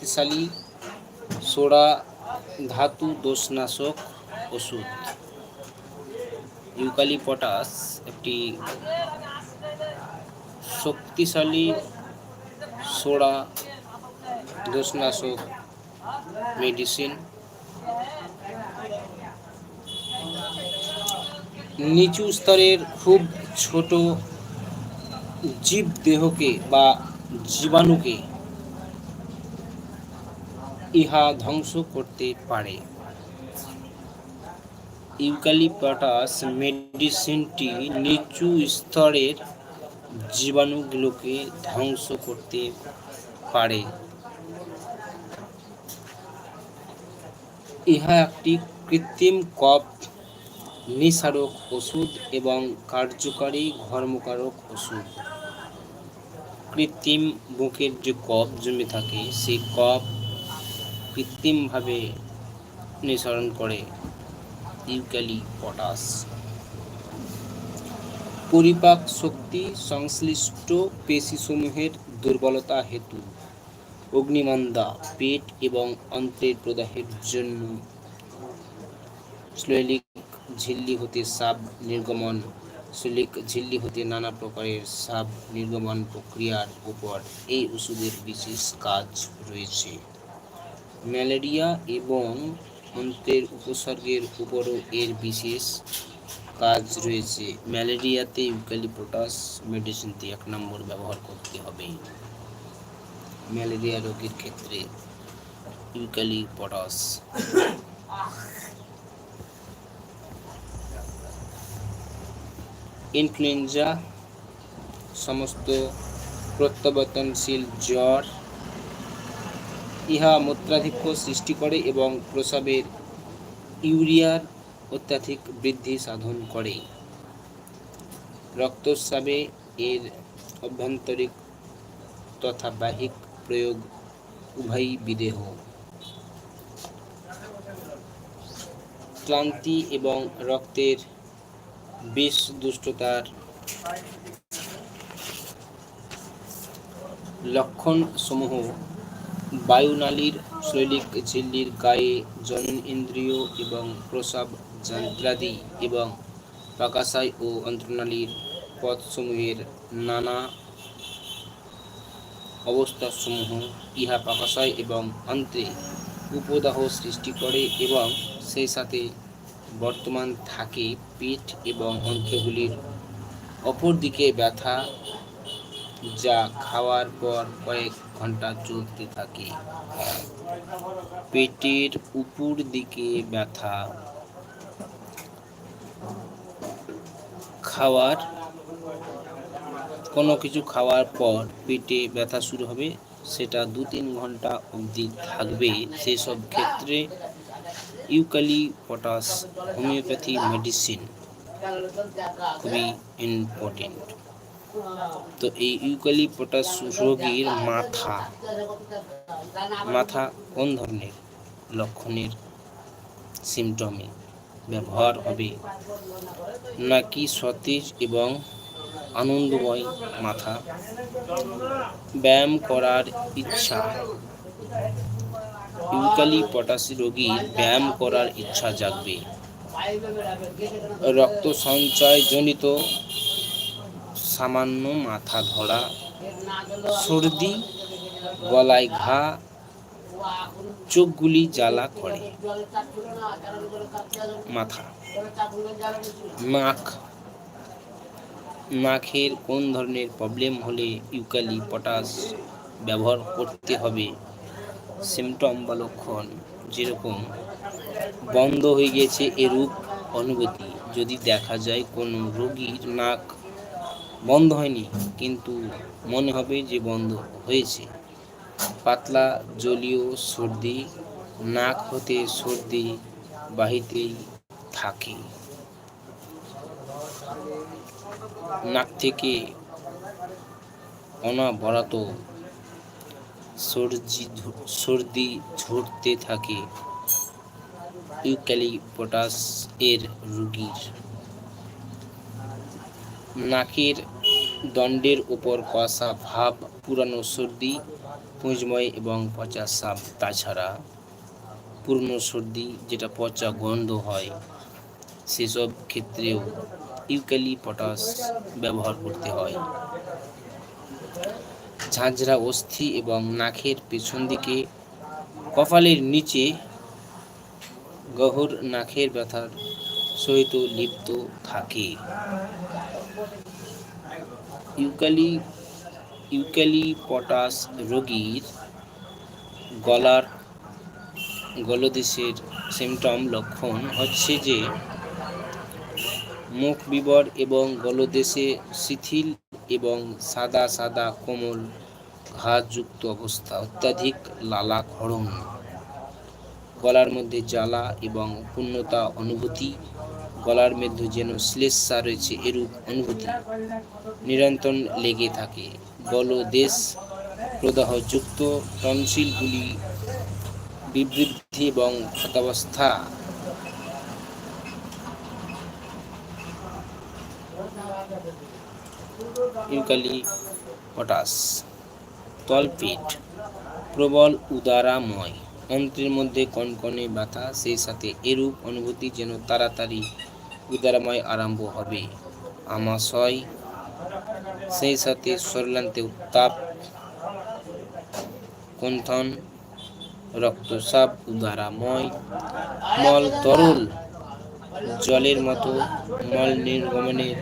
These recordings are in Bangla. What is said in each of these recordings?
শক্তিশালী সোডা ধাতু দোষনাশক ওষুধ। ইউক্যালিপটাস একটি শক্তিশালী সোডা দোষনাশক মেডিসিন। নিচু স্তরের খুব ছোট জীব দেহকে বা জীবাণুকে ইহা ধ্বংস করতে পারে। ইউক্যালিপটাস মেডিসিনটি নিচু স্তরের জীবাণুগুলোকে ধ্বংস করতে পারে। ইহা একটি কৃত্রিম কফ, নিঃসারক ওষুধ এবং কার্যকারী ঘর্মকারক ওষুধ। কৃত্রিম বুকের যে কফ জমে থাকে, সেই কফ কৃত্রিমভাবে নিঃসরণ করে ইউক্যালিপটাস পরিপাক শক্তি সংশ্লিষ্ট পেশিসমূহের দুর্বলতা হেতু অগ্নিমন্দা, পেট এবং অন্ত্রের প্রদাহের জন্য শ্লৈলিক ঝিল্লি হতে সাব নির্গমন শ্লৈলিক ঝিল্লি হতে নানা প্রকারের সাব নির্গমন প্রক্রিয়ার উপর এই ওষুধের বিশেষ কাজ রয়েছে। ম্যালেরিয়া এবং অন্ত্রের উপসর্গের উপরও এর বিশেষ কাজ রয়েছে। ম্যালেরিয়াতে ইউক্যালিপটাস মেডিসিনটি এক নম্বর ব্যবহার করতে হবে। ম্যালেরিয়া রোগীর ক্ষেত্রে ইউক্যালিপটাস ইনফ্লুয়েঞ্জা, সমস্ত প্রত্যাবর্তনশীল জ্বর ইহা মূত্রাধিক্য সৃষ্টি করে এবং প্রসাবের ইউরিয়ার অত্যাধিক বৃদ্ধি সাধন করে। রক্তস্রাবে এর অভ্যন্তরিক তথা বাহিক প্রয়োগ উভয়ই বিদেহ। ক্লান্তি এবং রক্তের বিষ দুষ্টতার লক্ষণ সমূহ বায়ুনালীর, শৈলিক ঝিল্লির গায়ে জনন ইন্দ্রিয় এবং প্রসাব যন্ত্রাদি এবং পাকাশায় ও অন্ত্রনালীর পথসমূহের নানা অবস্থাসমূহ ইহা পাকাশয় এবং অন্ত্রে উপদাহ সৃষ্টি করে এবং সেই সাথে বর্তমান থাকে পেট এবং অন্ত্রগুলির অপরদিকে ব্যথা যা খাওয়ার পর কয়েক ঘণ্টা চলতে থাকে। পেটের উপর দিকে ব্যথা। খাওয়ার, কোনো কিছু খাওয়ার পর পেটে ব্যথা শুরু হবে, সেটা দু তিন ঘণ্টা অবধি থাকবে। সেসব ক্ষেত্রে ইউক্যালিপটাস হোমিওপ্যাথি মেডিসিন খুবই ইম্পর্টেন্ট তো এই ইউক্যালিপটাস রোগীর মাথা। মাথা কোন ধরনের লক্ষণের সিমটমে ব্যবহার হবে? নাকি সতেজ এবং আনন্দময় মাথা? ব্যায়াম করার ইচ্ছা। ইউক্যালিপটাস রোগীর ব্যায়াম করার ইচ্ছা জাগবে। রক্ত সঞ্চয়জনিত সামান্য মাথা ধরা সর্দি গলায় ঘা, চোখগুলি জ্বালা করে। মাথা। নাক। নাকের কোন ধরনের প্রবলেম হলে ইউক্যালিপটাস ব্যবহার করতে হবে? সিমটম বা লক্ষণ যেরকম, বন্ধ হয়ে গেছে এরূপ অনুভূতি। যদি দেখা যায় কোনো রোগীর নাক বন্ধ হয়নি, কিন্তু মনে হবে যে বন্ধ হয়েছে। পাতলা, জলীয় সর্দি, নাক হতে সর্দি বাহিতেই থাকে। নাক থেকে অনাবরত সর্দি সর্দি ঝরতে থাকে ইউক্যালিপটাস এর রোগীর। নাকের দণ্ডের উপর কষা ভাব, পুরানো সর্দি পুঁজময় এবং পচা সাপ তাছাড়া পূর্ণ সর্দি, যেটা পচা গন্ধ হয়, সেসব ক্ষেত্রেও ইউক্যালি পটাস ব্যবহার করতে হয়। ঝাঁঝরা অস্থি এবং নাকের পেছন দিকে, কপালের নিচে গহর নাকের ব্যথার সহিত লিপ্ত থাকে। ইউক্যালি ইউক্যালি পটাশ রোগীর গলার গলদেশের সিমটম লক্ষণ হচ্ছে যে, মুখ বিবর এবং গলদেশে শিথিল এবং সাদা সাদা কোমল ঘাসযুক্ত অবস্থা, অত্যাধিক লালাক্ষরণ। গলার মধ্যে জ্বালা এবং পূর্ণতা অনুভূতি, গলার মধ্যে যেন শ্লেষা রয়েছে এরূপ অনুভূতি নিরন্তর লেগে থাকে। গলদেশ প্রদাহযুক্ত টনসিলগুলি বিবৃদ্ধি এবং ক্ষতাবস্থা ইউকালি তলপেট, প্রবল উদারাময় অন্ত্রের মধ্যে কনকনে ব্যথা সেই সাথে এরূপ অনুভূতি যেন তাড়াতাড়ি উদারাময় আরম্ভ হবে। আমাশয়, সেই সাথে সরলান্তে উত্তাপ, কুণ্ঠন, রক্তচাপ, উদারাময়, মল তরল, জলের মতো মল নির্গমনের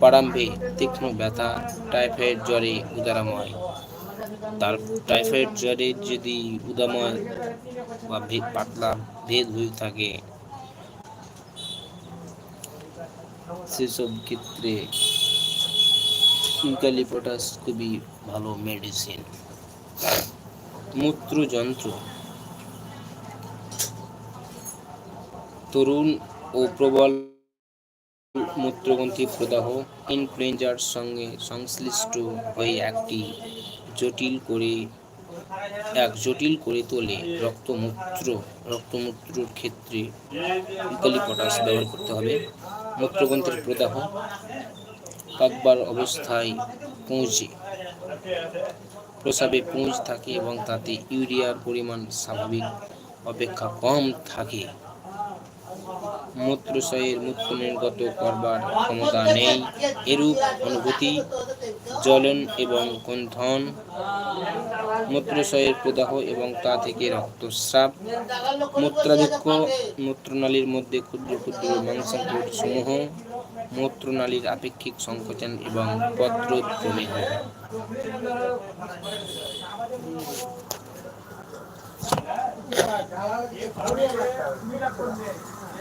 প্রারম্ভে তীক্ষ্ণ ব্যথা, টাইফয়েড, জ্বরে উদারাময়। তার টাইফয়েড জ্বরে যদি উদাময় বা পাতলা ভেদ হয়ে থাকে, সেসব ক্ষেত্রে ইউক্যালিপটাস খুবই ভালো মেডিসিন মূত্রযন্ত্র। তরুণ ও প্রবল মূত্রগ্রন্থি প্রদাহ ইনফ্লুয়েঞ্জার সঙ্গে সংশ্লিষ্ট হয়ে একটি জটিল করে, এক জটিল করে তোলে রক্তমূত্র, রক্তমূত্রর ক্ষেত্রে পটাশ ব্যবহার করতে হবে। মূত্রগ্রন্থির প্রদাহ, পাকবার অবস্থায় পৌঁছে প্রসাবে পুঁজ থাকে এবং তাতে ইউরিয়ার পরিমাণ স্বাভাবিক অপেক্ষা কম থাকে। মূত্রশয়ের মূত্র নির্গত করবার ক্ষমতা নেই। এরূপ অনুভূতি, জ্বলন এবং কুণ্ঠন মূত্রশয়ের প্রদাহ এবং তা থেকে রক্তস্রাব, মূত্রাধিক্য, মূত্রনালীর মধ্যে ক্ষুদ্র ক্ষুদ্র মাংসাঙ্কুর সমূহ, মূত্রনালীর আপেক্ষিক সংকোচন এবং পত্র পত্রোৎক্রমে